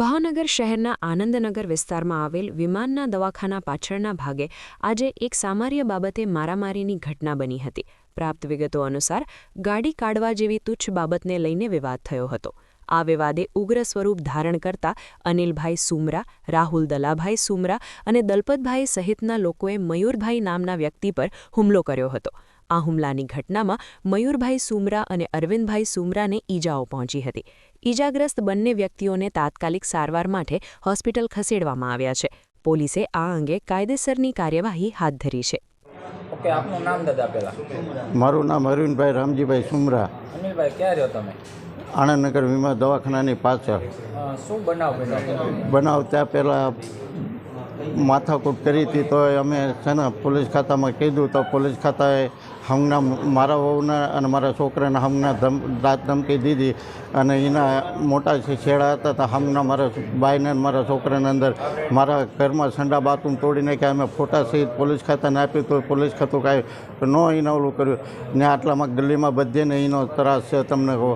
ભાવનગર શહેરના આનંદનગર વિસ્તારમાં આવેલ વિમાનના દવાખાના પાછળના ભાગે આજે એક સામાન્ય બાબતે મારામારીની ઘટના બની હતી. પ્રાપ્ત વિગતો અનુસાર, ગાડી કાઢવા જેવી તુચ્છ બાબતને લઈને વિવાદ થયો હતો. આ વિવાદે ઉગ્ર સ્વરૂપ ધારણ કરતા અનિલભાઈ સુમરા રાહુલ દલાભાઈ સુમરા અને દલપતભાઈ સહિતના લોકોએ મયુરભાઈ નામના વ્યક્તિ પર હુમલો કર્યો હતો. આ હુમલાની ઘટનામાં મયુરભાઈ સુમરા અને અરવિંદભાઈ સુમરાને ઈજાઓ પહોંચી હતી. ઈજાગ્રસ્ત બંને વ્યક્તિઓને તાત્કાલિક સારવાર માટે હોસ્પિટલ ખસેડવામાં આવ્યા છે. પોલીસે આ અંગે કાયદેસરની કાર્યવાહી હાથ ધરી છે. ઓકે આપનું નામ દાદા પહેલા. મારું નામ અરવિંદભાઈ રામજીભાઈ સુમરા. અનિલભાઈ ક્યાં રહ્યો તમે? આણંદનગર વીમા દવાખાનાની પાછળ. શું બનાવ બનાવ ત્યાં પહેલાં માથાકૂટ કરી હતી તો અમે છે ને પોલીસ ખાતામાં કીધું તો પોલીસ ખાતાએ હમના મારા વહુના અને મારા છોકરાને હમના ધમ, દાંત ધમકી દીધી અને એના મોટા છેડા હતા તો હમના મારા બાઈને મારા છોકરાને અંદર મારા ઘરમાં સંડા બાથરૂમ તોડી નાખ્યા. અમે ફોટા સહિત પોલીસ ખાતાને આપ્યું તો પોલીસ ખાતું કાંઈ ન એને ઓલું કર્યું. ને આટલામાં ગલીમાં બધીને એનો ત્રાસ છે. તમને કહો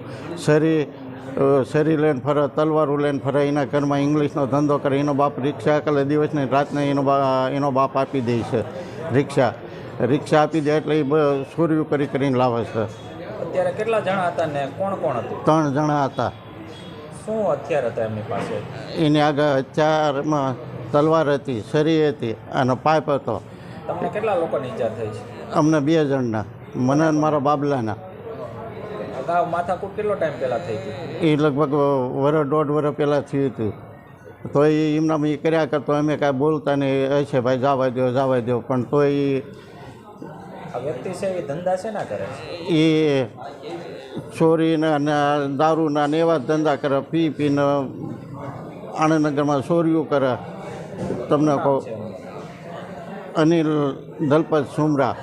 શરીર શરી લઈને ફરે, તલવારું લઈને ફરે, એના ઘરમાં ઇંગ્લિશનો ધંધો કરે. એનો બાપ રિક્ષા કાલે દિવસને રાતને એનો એનો બાપ આપી દે છે રિક્ષા. રિક્ષા આપી દે એટલે એ ચોર્યું કરી કરીને લાવે છે. અત્યારે કેટલા જણા હતા ને કોણ કોણ હતું? ત્રણ જણા હતા. શું હથિયાર હતા એમની પાસે? એની આગળ હથિયારમાં તલવાર હતી સરી હતી અને પાઇપ હતો. તમને કેટલા લોકોની ઈજા થઈ છે? અમને બે જણના મને અને મારા બાબલાના. અગાઉ માથાકૂટ કેટલો ટાઈમ પહેલાં થઈ હતી? એ લગભગ વરસ દોઢ વરસ પહેલાં થયું હતું. તો એ એમના એ કર્યા કરતો અમે કાંઈ બોલતા નહીં હશે ભાઈ જવા દો જવા દો પણ તો એ આ વ્યક્તિ છે એ ધંધા શેના કરે છે? એ ચોરીના દારૂના ને એવા ધંધા કરે પી પીને આણંદનગરમાં ચોરીઓ કરે. તમને કહું. અનિલ દલપત સુમરા.